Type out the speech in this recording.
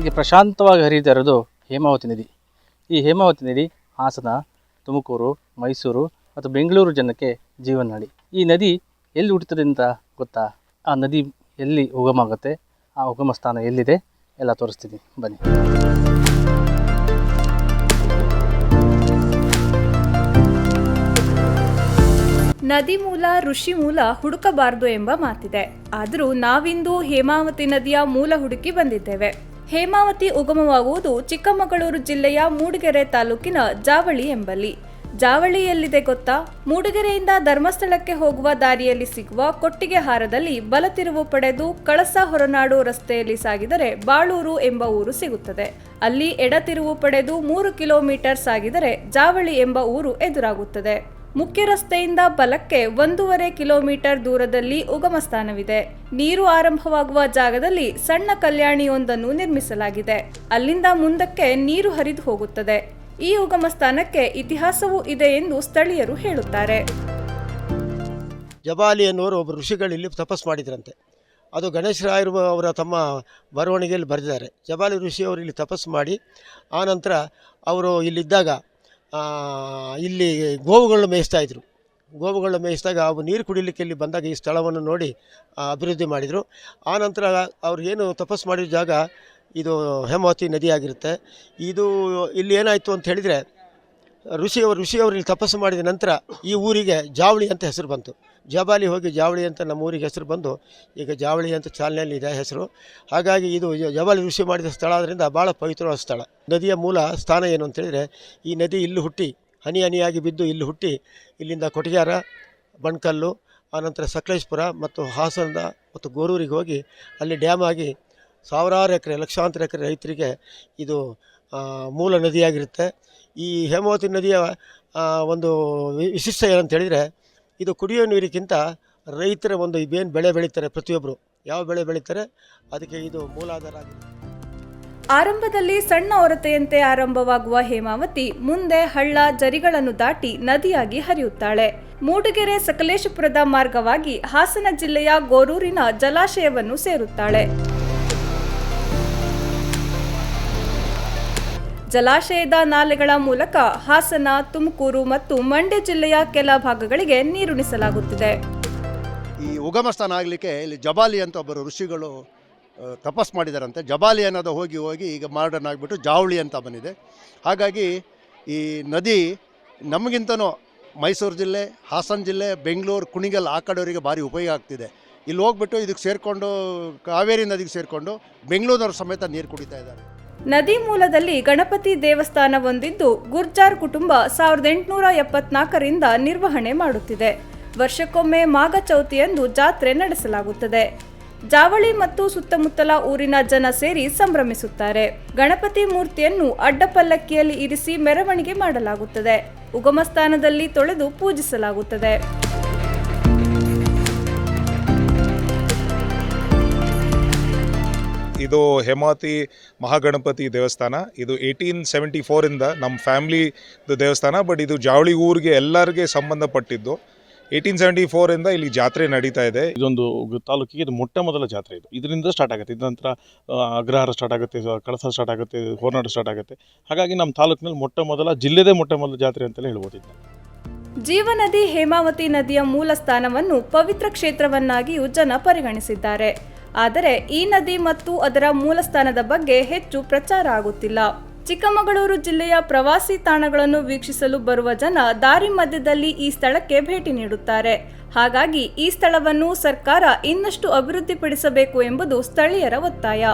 ಹೀಗೆ ಪ್ರಶಾಂತವಾಗಿ ಹರಿಯುತ್ತಾ ಇರೋದು ಹೇಮಾವತಿ ನದಿ. ಈ ಹೇಮಾವತಿ ನದಿ ಹಾಸನ, ತುಮಕೂರು, ಮೈಸೂರು ಮತ್ತು ಬೆಂಗಳೂರು ಜನಕ್ಕೆ ಜೀವನಾಡಿ. ಈ ನದಿ ಎಲ್ಲಿ ಹುಟ್ಟುತ್ತದೆ ಅಂತ ಗೊತ್ತಾ? ಆ ನದಿ ಎಲ್ಲಿ ಉಗಮ ಆಗುತ್ತೆ ಆ ಉಗಮ ಸ್ಥಾನ ಎಲ್ಲಿದೆ? ಎಲ್ಲ ತೋರಿಸ್ತೀನಿ. ಬನ್ನಿ. ನದಿ ಮೂಲ, ಋಷಿ ಮೂಲ ಹುಡುಕಬಾರದು ಎಂಬ ಮಾತಿದೆ. ಆದರೂ ನಾವಿಂದು ಹೇಮಾವತಿ ನದಿಯ ಮೂಲ ಹುಡುಕಿ ಬಂದಿದ್ದೇವೆ. ಹೇಮಾವತಿ ಉಗಮವಾಗುವುದು ಚಿಕ್ಕಮಗಳೂರು ಜಿಲ್ಲೆಯ ಮೂಡಿಗೆರೆ ತಾಲೂಕಿನ ಜಾವಳಿ ಎಂಬಲ್ಲಿ. ಜಾವಳಿ ಎಲ್ಲಿದೆ ಗೊತ್ತಾ? ಮೂಡಿಗೆರೆಯಿಂದ ಧರ್ಮಸ್ಥಳಕ್ಕೆ ಹೋಗುವ ದಾರಿಯಲ್ಲಿ ಸಿಗುವ ಕೊಟ್ಟಿಗೆ ಹಾರದಲ್ಲಿ ಬಲ ತಿರುವು ಪಡೆದು ಕಳಸ ಹೊರನಾಡು ರಸ್ತೆಯಲ್ಲಿ ಸಾಗಿದರೆ ಬಾಳೂರು ಎಂಬ ಊರು ಸಿಗುತ್ತದೆ. ಅಲ್ಲಿ ಎಡ ತಿರುವು ಪಡೆದು ಮೂರು ಕಿಲೋಮೀಟರ್ ಸಾಗಿದರೆ ಜಾವಳಿ ಎಂಬ ಊರು ಎದುರಾಗುತ್ತದೆ. ಮುಖ್ಯ ರಸ್ತೆಯಿಂದ ಬಲಕ್ಕೆ ಒಂದೂವರೆ ಕಿಲೋಮೀಟರ್ ದೂರದಲ್ಲಿ ಉಗಮ ಸ್ಥಾನವಿದೆ ನೀರು ಆರಂಭವಾಗುವ ಜಾಗದಲ್ಲಿ ಸಣ್ಣ ಕಲ್ಯಾಣಿಯೊಂದನ್ನು ನಿರ್ಮಿಸಲಾಗಿದೆ. ಅಲ್ಲಿಂದ ಮುಂದಕ್ಕೆ ನೀರು ಹರಿದು ಹೋಗುತ್ತದೆ. ಈ ಉಗಮ ಸ್ಥಾನಕ್ಕೆ ಇತಿಹಾಸವೂ ಇದೆ ಎಂದು ಸ್ಥಳೀಯರು ಹೇಳುತ್ತಾರೆ. ಜಬಾಲಿ ಎನ್ನುವರು ಒಬ್ಬ ಋಷಿಗಳು ಇಲ್ಲಿ ತಪಸ್ ಮಾಡಿದ್ರಂತೆ. ಅದು ಗಣೇಶರಾಯರು ಅವರ ತಮ್ಮ ಬರವಣಿಗೆಯಲ್ಲಿ ಬರೆದಿದ್ದಾರೆ. ಜಬಾಲಿ ಋಷಿಯವರು ಇಲ್ಲಿ ತಪಸ್ಸು ಮಾಡಿ ಆನಂತರ ಅವರು ಇಲ್ಲಿದ್ದಾಗ ಇಲ್ಲಿ ಗೋವುಗಳನ್ನು ಮೇಯಿಸ್ತಾ ಇದ್ರು ಗೋವುಗಳನ್ನು ಮೇಯಿಸಿದಾಗ ಅವು ನೀರು ಕುಡಿಲಿಕ್ಕೆ ಇಲ್ಲಿ ಬಂದಾಗ ಈ ಸ್ಥಳವನ್ನು ನೋಡಿ ಆ, ಅಭಿವೃದ್ಧಿ ಮಾಡಿದರು. ನಂತರ ಅವ್ರು ಏನು ತಪಸ್ಸು ಮಾಡಿದ ಜಾಗ ಇದು ಹೇಮಾವತಿ ನದಿಯಾಗಿರುತ್ತೆ. ಇದು ಇಲ್ಲಿ ಏನಾಯಿತು ಅಂತ ಹೇಳಿದರೆ ಋಷಿಯವರು ಋಷಿಯವರು ಇಲ್ಲಿ ತಪಸ್ಸು ಮಾಡಿದ ನಂತರ ಈ ಊರಿಗೆ ಜಾವಳಿ ಅಂತ ಹೆಸರು ಬಂತು. ಜಬಾಲಿ ಹೋಗಿ ಜಾವಳಿ ಅಂತ ನಮ್ಮ ಊರಿಗೆ ಹೆಸರು ಬಂದು, ಈಗ ಜಾವಳಿ ಅಂತ ಚಾಲನೆಯಲ್ಲಿ ಇದೆ ಹೆಸರು. ಹಾಗಾಗಿ ಇದು ಜಬಾಲಿ ಋಷಿ ಮಾಡಿದ ಸ್ಥಳ ಆದ್ದರಿಂದ ಭಾಳ ಪವಿತ್ರವಾದ ಸ್ಥಳ. ನದಿಯ ಮೂಲ ಸ್ಥಾನ ಏನು ಅಂತೇಳಿದರೆ ಈ ನದಿ ಇಲ್ಲಿ ಹುಟ್ಟಿ, ಹನಿ ಹನಿಯಾಗಿ ಬಿದ್ದು ಇಲ್ಲಿ ಹುಟ್ಟಿ, ಇಲ್ಲಿಂದ ಕೊಟಿಯಾರ, ಬಣ್ಕಲ್ಲು, ಆನಂತರ ಸಕಲೇಶ್ಪುರ ಮತ್ತು ಹಾಸನದ ಮತ್ತು ಗೋರೂರಿಗೆ ಹೋಗಿ ಅಲ್ಲಿ ಡ್ಯಾಮ್ ಆಗಿ ಸಾವಿರಾರು ಎಕರೆ, ಲಕ್ಷಾಂತರ ಎಕರೆ ರೈತರಿಗೆ ಇದು ಮೂಲ ನದಿಯಾಗಿರುತ್ತೆ. ಈ ಹೇಮಾವತಿ ನದಿಯ ಒಂದು ವಿಶಿಷ್ಟ ಏನಂತ ಹೇಳಿದರೆ, ಇದು ಕುಡಿಯೋ ನೀರಿಗಿಂತ ರೈತರ ಒಂದು ಇವೇನು ಬೆಳೆ ಬೆಳೀತಾರೆ ಪ್ರತಿಯೊಬ್ಬರು ಯಾವ ಬೆಳೆ ಬೆಳೀತಾರೆ? ಅದಕ್ಕೆ ಇದು ಮೂಲಾಧಾರ ಆಗಿದೆ. ಆರಂಭದಲ್ಲಿ ಸಣ್ಣ ಒರತೆಯಂತೆ ಆರಂಭವಾಗುವ ಹೇಮಾವತಿ ಮುಂದೆ ಹಳ್ಳ ಜರಿಗಳನ್ನು ದಾಟಿ ನದಿಯಾಗಿ ಹರಿಯುತ್ತಾಳೆ. ಮೂಡಿಗೆರೆ ಸಕಲೇಶಪುರದ ಮಾರ್ಗವಾಗಿ ಹಾಸನ ಜಿಲ್ಲೆಯ ಗೋರೂರಿನ ಜಲಾಶಯವನ್ನು ಸೇರುತ್ತಾಳೆ. ಜಲಾಶಯದ ನಾಲೆಗಳ ಮೂಲಕ ಹಾಸನ, ತುಮಕೂರು ಮತ್ತು ಮಂಡ್ಯ ಜಿಲ್ಲೆಯ ಕೆಲ ಭಾಗಗಳಿಗೆ ನೀರುಣಿಸಲಾಗುತ್ತಿದೆ ಈ ಉಗಮ ಸ್ಥಾನ ಆಗಲಿಕ್ಕೆ ಇಲ್ಲಿ ಜಬಾಲಿ ಅಂತ ಒಬ್ಬರು ಋಷಿಗಳು ತಪಸ್ ಮಾಡಿದಾರಂತೆ. ಜಬಾಲಿ ಅನ್ನೋದು ಹೋಗಿ ಹೋಗಿ ಈಗ ಮಾಡರ್ನ್ ಆಗಿಬಿಟ್ಟು ಜಾವಳಿ ಅಂತ ಬಂದಿದೆ. ಹಾಗಾಗಿ ಈ ನದಿ ನಮಗಿಂತನೂ ಮೈಸೂರು ಜಿಲ್ಲೆ, ಹಾಸನ ಜಿಲ್ಲೆ, ಬೆಂಗಳೂರು, ಕುಣಿಗಲ್ ಆ ಕಡೆಯವರಿಗೆ ಭಾರಿ ಉಪಯೋಗ ಆಗ್ತಿದೆ. ಇಲ್ಲಿ ಹೋಗ್ಬಿಟ್ಟು ಇದಕ್ಕೆ ಸೇರಿಕೊಂಡು, ಕಾವೇರಿ ನದಿಗೆ ಸೇರಿಕೊಂಡು ಬೆಂಗಳೂರಿನವ್ರ ಸಮೇತ ನೀರು ಕುಡಿತಾ ಇದ್ದಾರೆ. ನದಿ ಮೂಲದಲ್ಲಿ ಗಣಪತಿ ದೇವಸ್ಥಾನ ಹೊಂದಿದ್ದು ಗುರ್ಜಾರ್ ಕುಟುಂಬ ಸಾವಿರದ ಎಂಟುನೂರ ಎಪ್ಪತ್ನಾಲ್ಕರಿಂದ ನಿರ್ವಹಣೆ ಮಾಡುತ್ತಿದೆ. ವರ್ಷಕ್ಕೊಮ್ಮೆ ಮಾಘ ಚೌತಿಯಂದು ಜಾತ್ರೆ ನಡೆಸಲಾಗುತ್ತದೆ. ಜಾವಳಿ ಮತ್ತು ಸುತ್ತಮುತ್ತಲ ಊರಿನ ಜನ ಸೇರಿ ಸಂಭ್ರಮಿಸುತ್ತಾರೆ. ಗಣಪತಿ ಮೂರ್ತಿಯನ್ನು ಅಡ್ಡಪಲ್ಲಕ್ಕಿಯಲ್ಲಿ ಇರಿಸಿ ಮೆರವಣಿಗೆ ಮಾಡಲಾಗುತ್ತದೆ. ಉಗಮ ಸ್ಥಾನದಲ್ಲಿ ತೊಳೆದು ಪೂಜಿಸಲಾಗುತ್ತದೆ. ಇದು ಹೇಮಾವತಿ ಮಹಾಗಣಪತಿ ದೇವಸ್ಥಾನ. ಇದು ಏಯ್ಟೀನ್ ಸೆವೆಂಟಿ ಫೋರಿಂದ ನಮ್ಮ ಫ್ಯಾಮ್ಲಿ ದೇವಸ್ಥಾನ ಬಟ್ ಇದು ಜಾವಳಿ ಊರಿಗೆ ಎಲ್ಲರಿಗೆ ಸಂಬಂಧಪಟ್ಟಿದ್ದು. ಏಯ್ಟೀನ್ ಸೆವೆಂಟಿ ಫೋರಿಂದ ಇಲ್ಲಿ ಜಾತ್ರೆ ನಡೀತಾ ಇದೆ. ಇದೊಂದು ತಾಲೂಕಿಗೆ ಇದು ಮೊಟ್ಟ ಮೊದಲ ಜಾತ್ರೆ ಇದು. ಇದರಿಂದ ಸ್ಟಾರ್ಟ್ ಆಗುತ್ತೆ. ಇದ ನಂತರ ಅಗ್ರಹಾರ ಸ್ಟಾರ್ಟ್ ಆಗುತ್ತೆ ಕಳಸ ಸ್ಟಾರ್ಟ್ ಆಗುತ್ತೆ ಹೊರನಾಡು ಸ್ಟಾರ್ಟ್ ಆಗುತ್ತೆ. ಹಾಗಾಗಿ ನಮ್ಮ ತಾಲೂಕಿನಲ್ಲಿ ಮೊಟ್ಟ ಮೊದಲ ಜಿಲ್ಲೆದೇ ಮೊಟ್ಟ ಮೊದಲ ಜಾತ್ರೆ ಅಂತಲೇ ಹೇಳ್ಬೋದು ಇದನ್ನ. ಜೀವನದಿ ಹೇಮಾವತಿ ನದಿಯ ಮೂಲ ಸ್ಥಾನವನ್ನು ಪವಿತ್ರ ಕ್ಷೇತ್ರವನ್ನಾಗಿಯೂ ಜನ ಪರಿಗಣಿಸಿದ್ದಾರೆ. ಆದರೆ ಈ ನದಿ ಮತ್ತು ಅದರ ಮೂಲ ಸ್ಥಾನದ ಬಗ್ಗೆ ಹೆಚ್ಚು ಪ್ರಚಾರ ಆಗುತ್ತಿಲ್ಲ. ಚಿಕ್ಕಮಗಳೂರು ಜಿಲ್ಲೆಯ ಪ್ರವಾಸಿ ತಾಣಗಳನ್ನು ವೀಕ್ಷಿಸಲು ಬರುವ ಜನ ದಾರಿ ಮಧ್ಯದಲ್ಲಿ ಈ ಸ್ಥಳಕ್ಕೆ ಭೇಟಿ ನೀಡುತ್ತಾರೆ. ಹಾಗಾಗಿ ಈ ಸ್ಥಳವನ್ನು ಸರ್ಕಾರ ಇನ್ನಷ್ಟು ಅಭಿವೃದ್ಧಿಪಡಿಸಬೇಕು ಎಂಬುದು ಸ್ಥಳೀಯರ ಒತ್ತಾಯ.